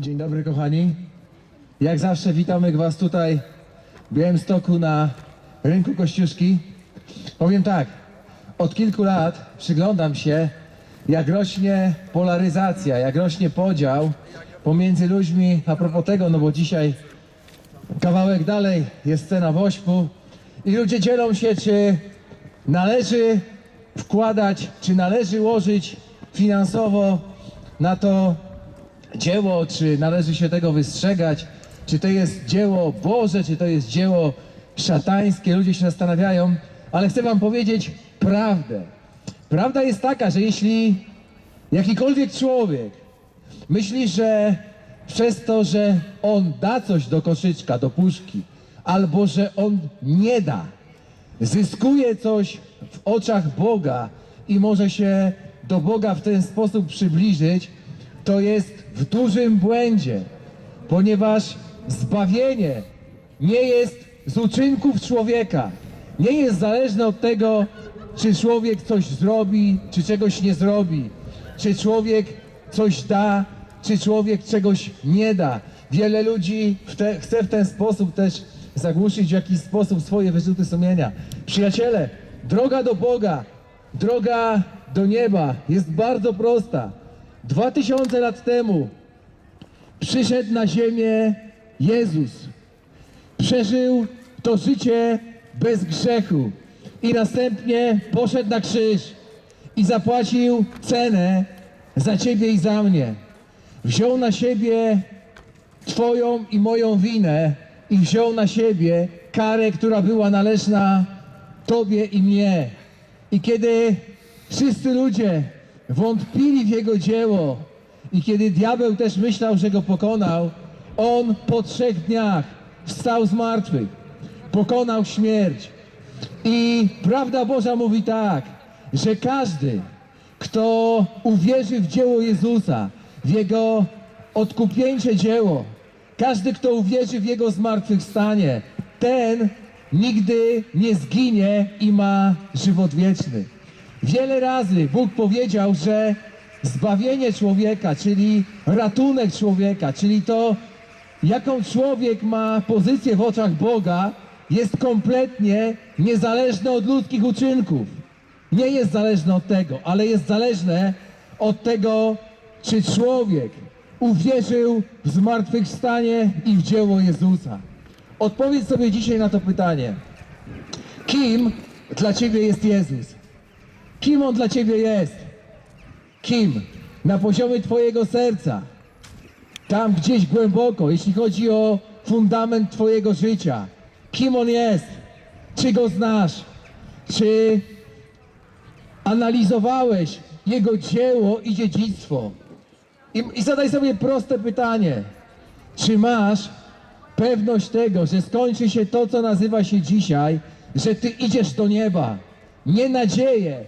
Dzień dobry kochani. Jak zawsze witamy Was tutaj w Białymstoku na rynku Kościuszki. Powiem tak, od kilku lat przyglądam się jak rośnie polaryzacja, jak rośnie podział pomiędzy ludźmi a propos tego, no bo dzisiaj kawałek dalej jest scena wośpu i ludzie dzielą się, czy należy wkładać, czy należy łożyć finansowo na to dzieło, czy należy się tego wystrzegać, czy to jest dzieło Boże, czy to jest dzieło szatańskie. Ludzie się zastanawiają, ale chcę wam powiedzieć prawdę. Prawda jest taka, że jeśli jakikolwiek człowiek myśli, że przez to, że on da coś do koszyczka, do puszki, albo że on nie da, zyskuje coś w oczach Boga i może się do Boga w ten sposób przybliżyć, to jest w dużym błędzie, ponieważ zbawienie nie jest z uczynków człowieka, nie jest zależne od tego, czy człowiek coś zrobi, czy czegoś nie zrobi, czy człowiek coś da, czy człowiek czegoś nie da. Wiele ludzi w te, chce w ten sposób też zagłuszyć w jakiś sposób swoje wyrzuty sumienia. Przyjaciele, droga do Boga, droga do nieba jest bardzo prosta. Dwa tysiące lat temu przyszedł na ziemię Jezus. Przeżył to życie bez grzechu i następnie poszedł na krzyż i zapłacił cenę za ciebie i za mnie. Wziął na siebie Twoją i moją winę i wziął na siebie karę, która była należna Tobie i mnie. I kiedy wszyscy ludzie wątpili w Jego dzieło i kiedy diabeł też myślał, że go pokonał, on po trzech dniach wstał z martwych, pokonał śmierć. I prawda Boża mówi tak, że każdy, kto uwierzy w dzieło Jezusa, w Jego odkupieńcze dzieło, każdy, kto uwierzy w Jego zmartwychwstanie, ten nigdy nie zginie i ma żywot wieczny. Wiele razy Bóg powiedział, że zbawienie człowieka, czyli ratunek człowieka, czyli to, jaką człowiek ma pozycję w oczach Boga, jest kompletnie niezależne od ludzkich uczynków. Nie jest zależne od tego, ale jest zależne od tego, czy człowiek uwierzył w zmartwychwstanie i w dzieło Jezusa. Odpowiedz sobie dzisiaj na to pytanie. Kim dla Ciebie jest Jezus? Kim On dla Ciebie jest? Kim? Na poziomie Twojego serca. Tam gdzieś głęboko, jeśli chodzi o fundament Twojego życia. Kim On jest? Czy Go znasz? Czy analizowałeś Jego dzieło i dziedzictwo? I, I zadaj sobie proste pytanie. Czy masz pewność tego, że skończy się to, co nazywa się dzisiaj, że Ty idziesz do nieba? Nie nadzieję,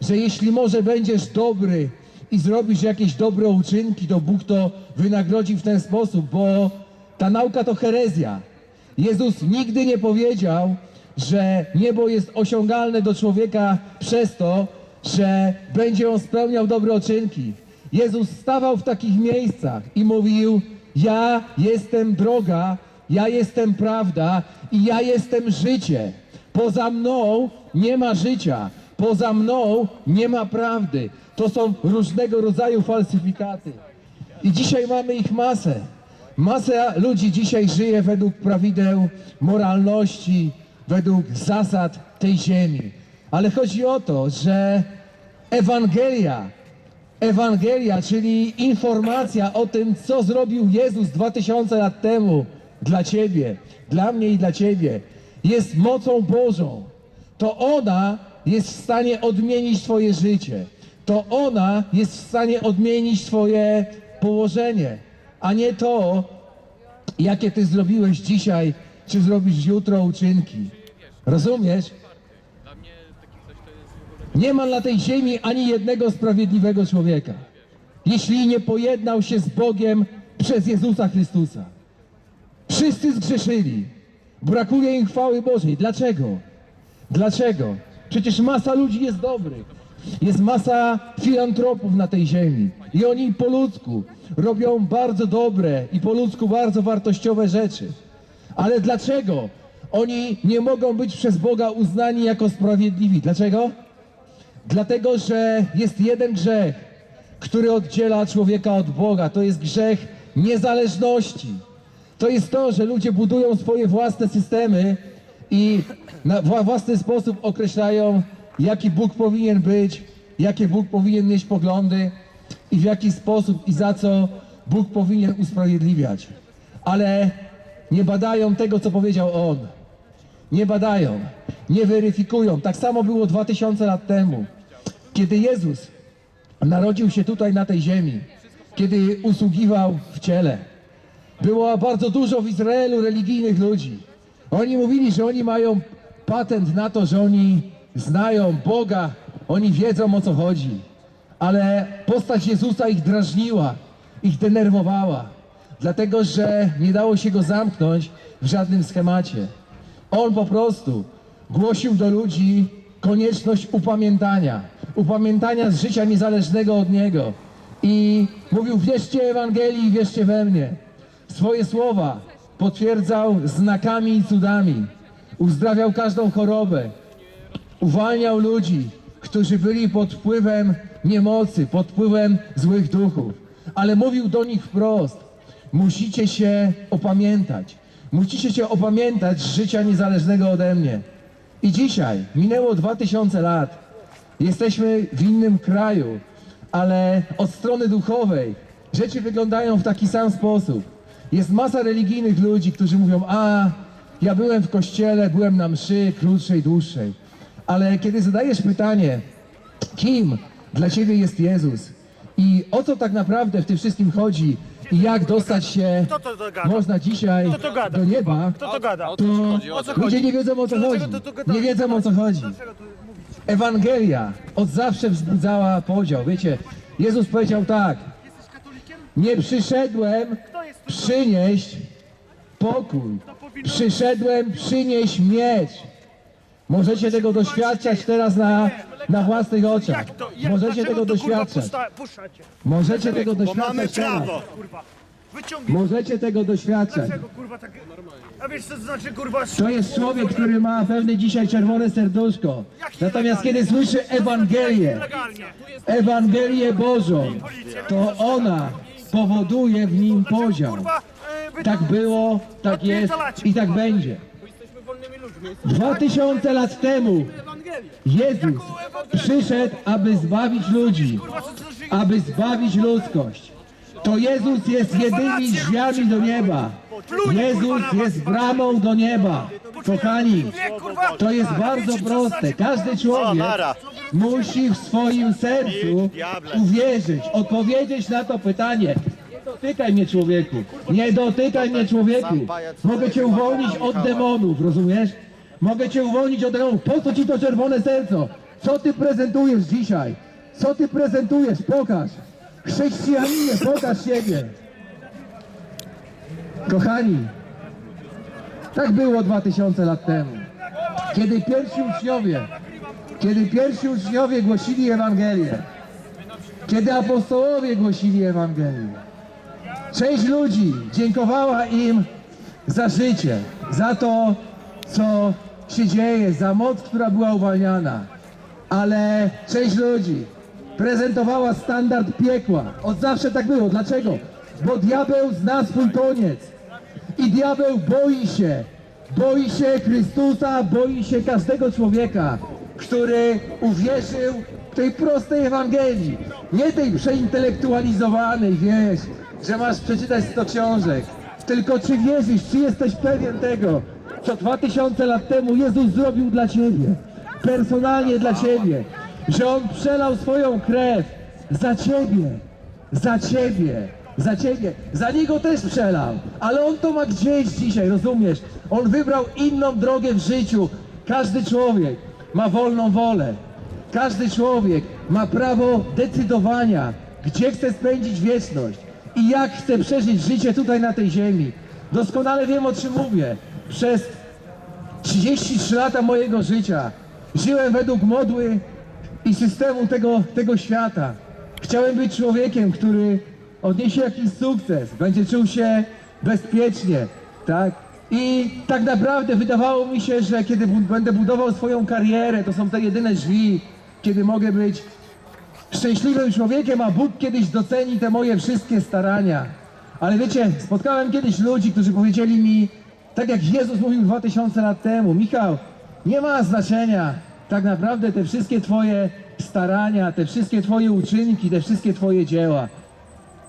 że jeśli może będziesz dobry i zrobisz jakieś dobre uczynki, to Bóg to wynagrodzi w ten sposób, bo ta nauka to herezja. Jezus nigdy nie powiedział, że niebo jest osiągalne do człowieka przez to, że będzie on spełniał dobre uczynki. Jezus stawał w takich miejscach i mówił: Ja jestem droga, ja jestem prawda i ja jestem życie. Poza mną nie ma życia, poza mną nie ma prawdy. To są różnego rodzaju falsyfikaty. I dzisiaj mamy ich masę. Masa ludzi dzisiaj żyje według prawideł moralności, według zasad tej ziemi. Ale chodzi o to, że Ewangelia, Ewangelia, czyli informacja o tym, co zrobił Jezus 2000 lat temu dla Ciebie, dla mnie i dla Ciebie, jest mocą Bożą. To ona jest w stanie odmienić Twoje życie. To ona jest w stanie odmienić Twoje położenie, a nie to, jakie Ty zrobiłeś dzisiaj, czy zrobisz jutro uczynki. Rozumiesz? Nie ma na tej ziemi ani jednego sprawiedliwego człowieka, jeśli nie pojednał się z Bogiem przez Jezusa Chrystusa. Wszyscy zgrzeszyli. Brakuje im chwały Bożej. Dlaczego? Dlaczego? Przecież masa ludzi jest dobrych. Jest masa filantropów na tej ziemi i oni po ludzku robią bardzo dobre i po ludzku bardzo wartościowe rzeczy. Ale dlaczego oni nie mogą być przez Boga uznani jako sprawiedliwi? Dlaczego? Dlatego, że jest jeden grzech, który oddziela człowieka od Boga. To jest grzech niezależności. To jest to, że ludzie budują swoje własne systemy i na wła- własny sposób określają, jaki Bóg powinien być, jakie Bóg powinien mieć poglądy i w jaki sposób i za co Bóg powinien usprawiedliwiać. Ale nie badają tego, co powiedział On nie badają, nie weryfikują. Tak samo było 2000 lat temu, kiedy Jezus narodził się tutaj na tej ziemi, kiedy usługiwał w ciele. Było bardzo dużo w Izraelu religijnych ludzi. Oni mówili, że oni mają patent na to, że oni znają Boga, oni wiedzą o co chodzi. Ale postać Jezusa ich drażniła, ich denerwowała, dlatego że nie dało się go zamknąć w żadnym schemacie. On po prostu głosił do ludzi konieczność upamiętania, upamiętania z życia niezależnego od Niego. I mówił, wierzcie Ewangelii, wierzcie we mnie. Swoje słowa potwierdzał znakami i cudami. Uzdrawiał każdą chorobę. Uwalniał ludzi, którzy byli pod wpływem niemocy, pod wpływem złych duchów. Ale mówił do nich wprost, musicie się opamiętać. Musicie się opamiętać z życia niezależnego ode mnie. I dzisiaj, minęło 2000 lat, jesteśmy w innym kraju, ale od strony duchowej rzeczy wyglądają w taki sam sposób. Jest masa religijnych ludzi, którzy mówią, a ja byłem w kościele, byłem na mszy, krótszej, dłuższej. Ale kiedy zadajesz pytanie, kim dla Ciebie jest Jezus i o co tak naprawdę w tym wszystkim chodzi i jak dostać się Kto to, gada? można dzisiaj Kto to gada? do nieba, Kto to gada? to ludzie chodzi? nie wiedzą o co chodzi. to? Nie wiedzą o co chodzi. Ewangelia od zawsze wzbudzała podział. Wiecie, Jezus powiedział tak, Jesteś katolikiem? nie przyszedłem przynieść pokój. Przyszedłem przynieść miecz. Możecie tego doświadczać teraz na, na własnych oczach. Możecie tego doświadczać. Możecie tego doświadczać teraz. Wyciągnij. Możecie tego doświadczać. Dlaczego kurwa tak... A wiesz co to znaczy kurwa... To jest człowiek, który ma pewne dzisiaj czerwone serduszko. Natomiast kiedy słyszy Ewangelię. Ewangelię Bożą, to ona powoduje w nim podział. E, Tak było, tak jest i tak będzie. Dwa tysiące lat temu Jezus przyszedł, aby zbawić ludzi, aby zbawić ludzkość. To Jezus jest jedynymi drzwiami do nieba. Jezus jest bramą do nieba. Kochani, to jest bardzo proste. Każdy człowiek musi w swoim sercu uwierzyć, odpowiedzieć na to pytanie. Nie dotykaj mnie człowieku, nie dotykaj mnie człowieku. Mogę cię uwolnić od demonów, rozumiesz? Mogę cię uwolnić od demonów. Po co ci to czerwone serce? Co ty prezentujesz dzisiaj? Co ty prezentujesz? Pokaż. Chrześcijaninie, pokaż siebie. Kochani, tak było 2000 lat temu. Kiedy pierwsi uczniowie, kiedy pierwsi uczniowie głosili Ewangelię, kiedy apostołowie głosili Ewangelię, część ludzi dziękowała im za życie, za to, co się dzieje, za moc, która była uwalniana. Ale część ludzi prezentowała standard piekła. Od zawsze tak było. Dlaczego? Bo diabeł zna swój koniec. I diabeł boi się, boi się Chrystusa, boi się każdego człowieka, który uwierzył tej prostej Ewangelii. Nie tej przeintelektualizowanej, wiesz, że masz przeczytać 100 książek. Tylko czy wierzysz, czy jesteś pewien tego, co 2000 lat temu Jezus zrobił dla Ciebie, personalnie dla Ciebie, że On przelał swoją krew za Ciebie, za ciebie, za ciebie, za niego też przelał, ale on to ma gdzieś dzisiaj, rozumiesz? On wybrał inną drogę w życiu. Każdy człowiek ma wolną wolę. Każdy człowiek ma prawo decydowania, gdzie chce spędzić wieczność i jak chce przeżyć życie tutaj na tej ziemi. Doskonale wiem o czym mówię. Przez 33 lata mojego życia żyłem według modły i systemu tego, tego świata. Chciałem być człowiekiem, który odniesie jakiś sukces, będzie czuł się bezpiecznie, tak? I tak naprawdę wydawało mi się, że kiedy będę budował swoją karierę, to są te jedyne drzwi, kiedy mogę być szczęśliwym człowiekiem, a Bóg kiedyś doceni te moje wszystkie starania. Ale wiecie, spotkałem kiedyś ludzi, którzy powiedzieli mi, tak jak Jezus mówił 2000 lat temu, Michał, nie ma znaczenia tak naprawdę te wszystkie Twoje starania, te wszystkie Twoje uczynki, te wszystkie Twoje dzieła.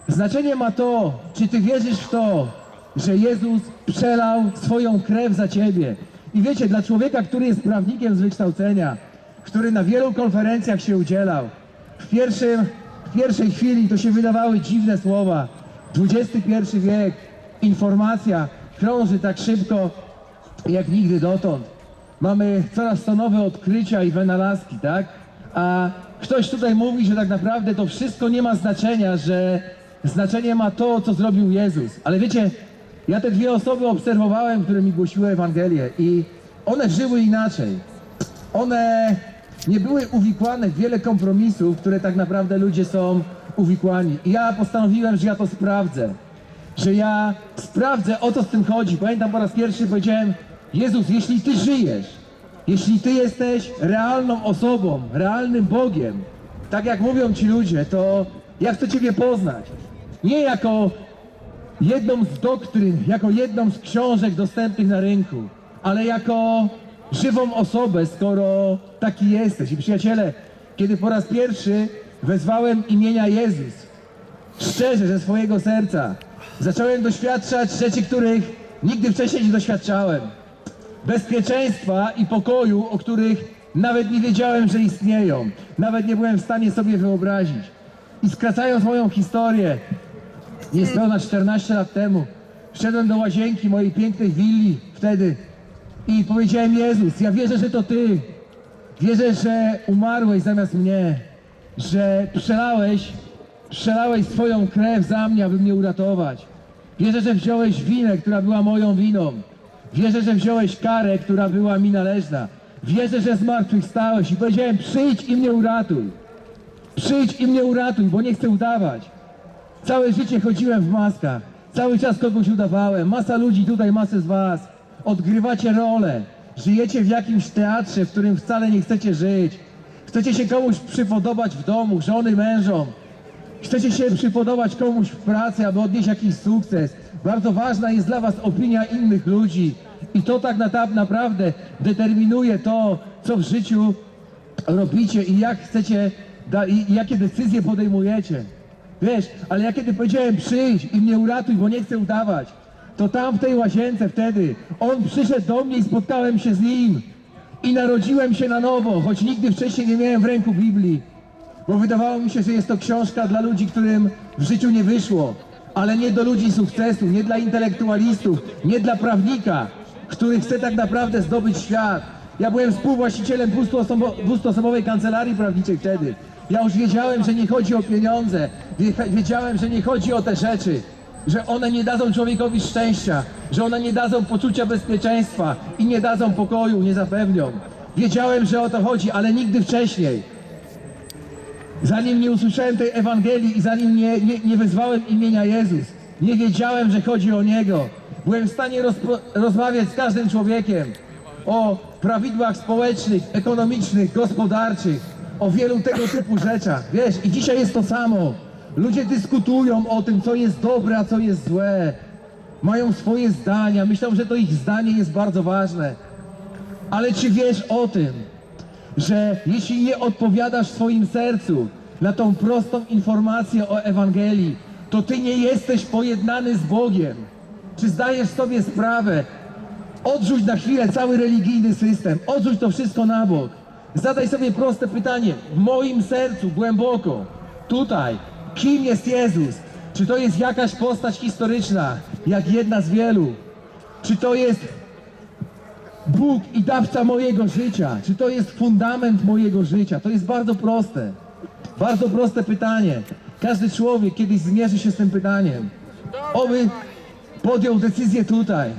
Znaczenie ma to, czy ty wierzysz w to, że Jezus przelał swoją krew za ciebie. I wiecie, dla człowieka, który jest prawnikiem z wykształcenia, który na wielu konferencjach się udzielał, w, pierwszym, w pierwszej chwili to się wydawały dziwne słowa. XXI wiek, informacja krąży tak szybko, jak nigdy dotąd. Mamy coraz to nowe odkrycia i wynalazki, tak? A ktoś tutaj mówi, że tak naprawdę to wszystko nie ma znaczenia, że znaczenie ma to, co zrobił Jezus. Ale wiecie, ja te dwie osoby obserwowałem, które mi głosiły Ewangelię i one żyły inaczej. One nie były uwikłane w wiele kompromisów, które tak naprawdę ludzie są uwikłani. I ja postanowiłem, że ja to sprawdzę. Że ja sprawdzę, o co z tym chodzi. Pamiętam po raz pierwszy powiedziałem, Jezus, jeśli Ty żyjesz, jeśli Ty jesteś realną osobą, realnym Bogiem, tak jak mówią Ci ludzie, to ja chcę Ciebie poznać. Nie jako jedną z doktryn, jako jedną z książek dostępnych na rynku, ale jako żywą osobę, skoro taki jesteś. I przyjaciele, kiedy po raz pierwszy wezwałem imienia Jezus, szczerze, ze swojego serca, zacząłem doświadczać rzeczy, których nigdy wcześniej nie doświadczałem. Bezpieczeństwa i pokoju, o których nawet nie wiedziałem, że istnieją. Nawet nie byłem w stanie sobie wyobrazić. I skracając moją historię, niespełna 14 lat temu wszedłem do łazienki mojej pięknej willi wtedy i powiedziałem Jezus, ja wierzę, że to Ty. Wierzę, że umarłeś zamiast mnie, że przelałeś, przelałeś swoją krew za mnie, aby mnie uratować. Wierzę, że wziąłeś winę, która była moją winą. Wierzę, że wziąłeś karę, która była mi należna. Wierzę, że zmartwychwstałeś i powiedziałem przyjdź i mnie uratuj. Przyjdź i mnie uratuj, bo nie chcę udawać. Całe życie chodziłem w maskach. Cały czas kogoś udawałem. Masa ludzi tutaj, masy z was. Odgrywacie rolę. Żyjecie w jakimś teatrze, w którym wcale nie chcecie żyć. Chcecie się komuś przypodobać w domu, żony, mężom. Chcecie się przypodobać komuś w pracy, aby odnieść jakiś sukces. Bardzo ważna jest dla was opinia innych ludzi. I to tak na- naprawdę determinuje to, co w życiu robicie i jak chcecie, i jakie decyzje podejmujecie. Wiesz, ale ja kiedy powiedziałem przyjdź i mnie uratuj, bo nie chcę udawać, to tam w tej łazience wtedy on przyszedł do mnie i spotkałem się z nim. I narodziłem się na nowo, choć nigdy wcześniej nie miałem w ręku Biblii. Bo wydawało mi się, że jest to książka dla ludzi, którym w życiu nie wyszło. Ale nie do ludzi sukcesu, nie dla intelektualistów, nie dla prawnika, który chce tak naprawdę zdobyć świat. Ja byłem współwłaścicielem 200-osobo- 200-osobowej kancelarii prawniczej wtedy. Ja już wiedziałem, że nie chodzi o pieniądze, Wie- wiedziałem, że nie chodzi o te rzeczy, że one nie dadzą człowiekowi szczęścia, że one nie dadzą poczucia bezpieczeństwa i nie dadzą pokoju, nie zapewnią. Wiedziałem, że o to chodzi, ale nigdy wcześniej. Zanim nie usłyszałem tej Ewangelii i zanim nie, nie, nie wezwałem imienia Jezus, nie wiedziałem, że chodzi o Niego. Byłem w stanie rozmawiać z każdym człowiekiem o prawidłach społecznych, ekonomicznych, gospodarczych, o wielu tego typu rzeczach. Wiesz, i dzisiaj jest to samo. Ludzie dyskutują o tym, co jest dobre, a co jest złe. Mają swoje zdania, myślą, że to ich zdanie jest bardzo ważne. Ale czy wiesz o tym, że jeśli nie odpowiadasz w swoim sercu na tą prostą informację o Ewangelii, to ty nie jesteś pojednany z Bogiem. Czy zdajesz sobie sprawę? Odrzuć na chwilę cały religijny system, odrzuć to wszystko na bok. Zadaj sobie proste pytanie, w moim sercu, głęboko, tutaj, kim jest Jezus? Czy to jest jakaś postać historyczna, jak jedna z wielu? Czy to jest Bóg i dawca mojego życia? Czy to jest fundament mojego życia? To jest bardzo proste. Bardzo proste pytanie. Każdy człowiek kiedyś zmierzy się z tym pytaniem. Oby podjął decyzję tutaj.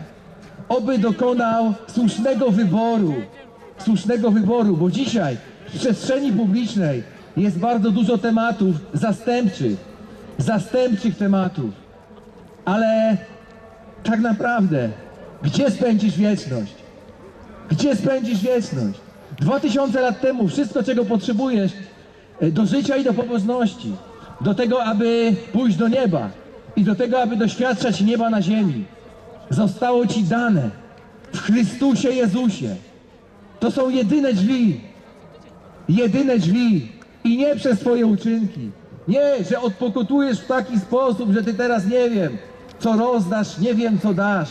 Oby dokonał słusznego wyboru. Słusznego wyboru, bo dzisiaj w przestrzeni publicznej jest bardzo dużo tematów zastępczych, zastępczych tematów, ale tak naprawdę, gdzie spędzisz wieczność? Gdzie spędzisz wieczność? Dwa tysiące lat temu wszystko, czego potrzebujesz e, do życia i do pobożności, do tego, aby pójść do nieba i do tego, aby doświadczać nieba na ziemi, zostało Ci dane w Chrystusie Jezusie. To są jedyne drzwi, jedyne drzwi i nie przez Twoje uczynki. Nie, że odpokutujesz w taki sposób, że Ty teraz nie wiem, co rozdasz, nie wiem, co dasz.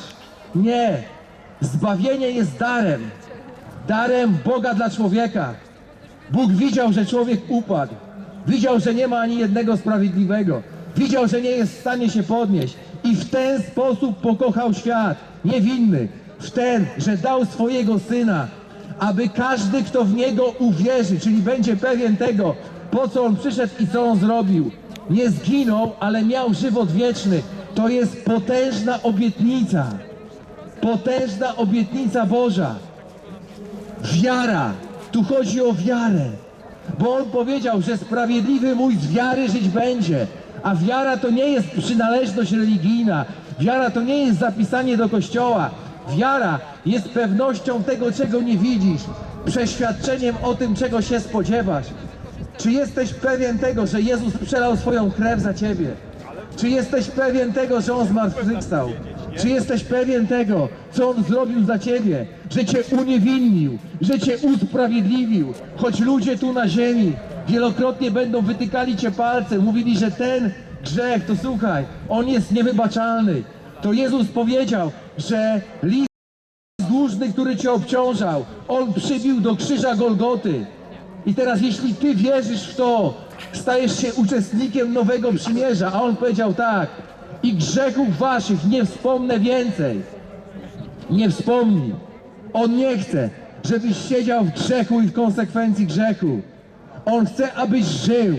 Nie. Zbawienie jest darem. Darem Boga dla człowieka. Bóg widział, że człowiek upadł. Widział, że nie ma ani jednego sprawiedliwego. Widział, że nie jest w stanie się podnieść. I w ten sposób pokochał świat, niewinny. W ten, że dał swojego syna, aby każdy, kto w niego uwierzy, czyli będzie pewien tego, po co on przyszedł i co on zrobił, nie zginął, ale miał żywot wieczny. To jest potężna obietnica. Potężna obietnica Boża. Wiara. Tu chodzi o wiarę. Bo on powiedział, że sprawiedliwy mój z wiary żyć będzie. A wiara to nie jest przynależność religijna. Wiara to nie jest zapisanie do kościoła. Wiara jest pewnością tego, czego nie widzisz. Przeświadczeniem o tym, czego się spodziewasz. Czy jesteś pewien tego, że Jezus przelał swoją krew za ciebie? Czy jesteś pewien tego, że On zmartwychwstał? Czy jesteś pewien tego, co On zrobił za ciebie? Że cię uniewinnił, że cię usprawiedliwił, choć ludzie tu na ziemi wielokrotnie będą wytykali cię palcem, mówili, że ten grzech, to słuchaj, on jest niewybaczalny. To Jezus powiedział, że list dłużny, który cię obciążał, on przybił do krzyża Golgoty. I teraz jeśli ty wierzysz w to, stajesz się uczestnikiem nowego przymierza, a on powiedział tak, i grzechów waszych nie wspomnę więcej. Nie wspomnij. On nie chce, żebyś siedział w grzechu i w konsekwencji grzechu. On chce, abyś żył.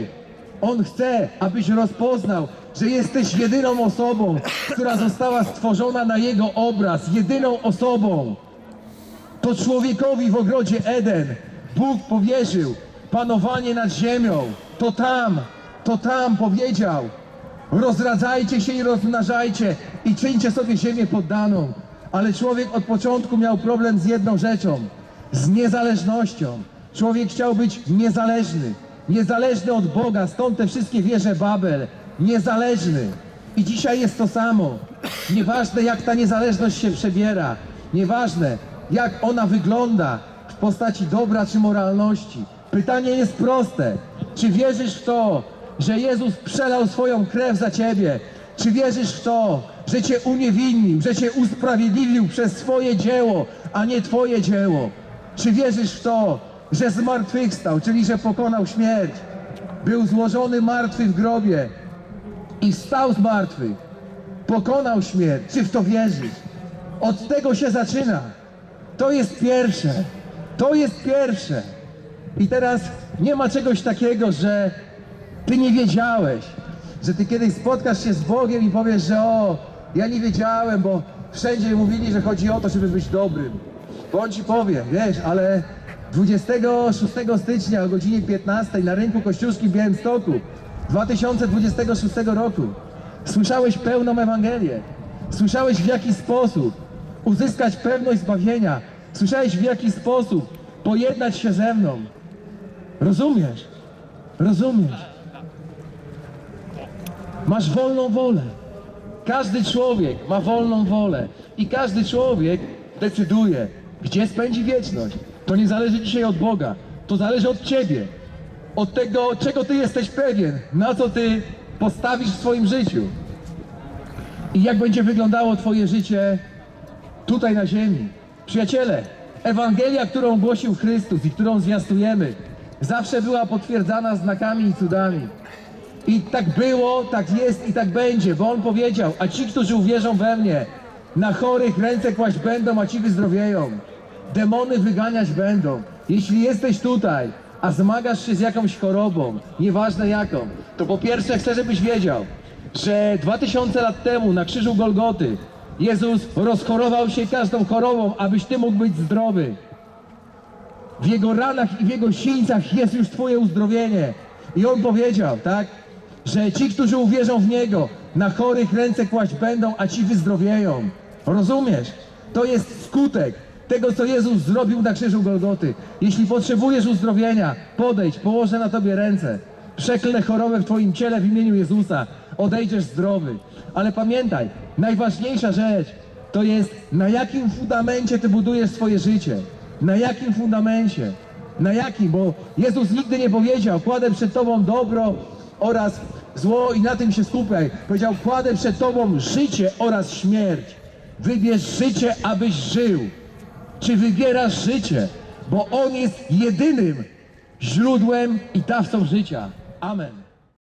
On chce, abyś rozpoznał, że jesteś jedyną osobą, która została stworzona na Jego obraz. Jedyną osobą. To człowiekowi w ogrodzie Eden Bóg powierzył panowanie nad ziemią. To tam, to tam powiedział. Rozradzajcie się i rozmnażajcie i czyńcie sobie ziemię poddaną. Ale człowiek od początku miał problem z jedną rzeczą, z niezależnością. Człowiek chciał być niezależny, niezależny od Boga, stąd te wszystkie wieże Babel, niezależny. I dzisiaj jest to samo. Nieważne jak ta niezależność się przebiera, nieważne jak ona wygląda w postaci dobra czy moralności. Pytanie jest proste. Czy wierzysz w to, że Jezus przelał swoją krew za ciebie? Czy wierzysz w to, że cię uniewinnił, że cię usprawiedliwił przez swoje dzieło, a nie twoje dzieło? Czy wierzysz w to, że zmartwychwstał, czyli że pokonał śmierć? Był złożony martwy w grobie i wstał z martwych. Pokonał śmierć. Czy w to wierzysz? Od tego się zaczyna. To jest pierwsze. To jest pierwsze. I teraz nie ma czegoś takiego, że ty nie wiedziałeś, że ty kiedyś spotkasz się z Bogiem i powiesz, że o, ja nie wiedziałem, bo wszędzie mówili, że chodzi o to, żeby być dobrym. Bo on ci powie, wiesz, ale 26 stycznia o godzinie 15 na rynku Kościuszki w Białymstoku 2026 roku słyszałeś pełną Ewangelię. Słyszałeś w jaki sposób uzyskać pewność zbawienia. Słyszałeś w jaki sposób pojednać się ze mną. Rozumiesz? Rozumiesz? Masz wolną wolę. Każdy człowiek ma wolną wolę i każdy człowiek decyduje, gdzie spędzi wieczność. To nie zależy dzisiaj od Boga, to zależy od Ciebie, od tego, czego Ty jesteś pewien, na co Ty postawisz w swoim życiu i jak będzie wyglądało Twoje życie tutaj na ziemi. Przyjaciele, Ewangelia, którą głosił Chrystus i którą zwiastujemy, zawsze była potwierdzana znakami i cudami. I tak było, tak jest i tak będzie, bo On powiedział, a ci, którzy uwierzą we mnie, na chorych ręce kłaść będą, a ci wyzdrowieją. Demony wyganiać będą. Jeśli jesteś tutaj, a zmagasz się z jakąś chorobą, nieważne jaką, to po pierwsze chcę, żebyś wiedział, że 2000 lat temu na krzyżu Golgoty Jezus rozchorował się każdą chorobą, abyś ty mógł być zdrowy. W Jego ranach i w Jego sińcach jest już Twoje uzdrowienie. I On powiedział, tak, że ci, którzy uwierzą w Niego, na chorych ręce kłaść będą, a ci wyzdrowieją. Rozumiesz? To jest skutek tego, co Jezus zrobił na krzyżu Golgoty. Jeśli potrzebujesz uzdrowienia, podejdź, położę na Tobie ręce. Przeklnę chorobę w Twoim ciele w imieniu Jezusa. Odejdziesz zdrowy. Ale pamiętaj, najważniejsza rzecz to jest na jakim fundamencie Ty budujesz swoje życie. Na jakim fundamencie? Na jakim? Bo Jezus nigdy nie powiedział, kładę przed Tobą dobro oraz zło i na tym się skupiaj. Powiedział, kładę przed Tobą życie oraz śmierć. Wybierz życie, abyś żył. Czy wybierasz życie? Bo On jest jedynym źródłem i dawcą życia. Amen.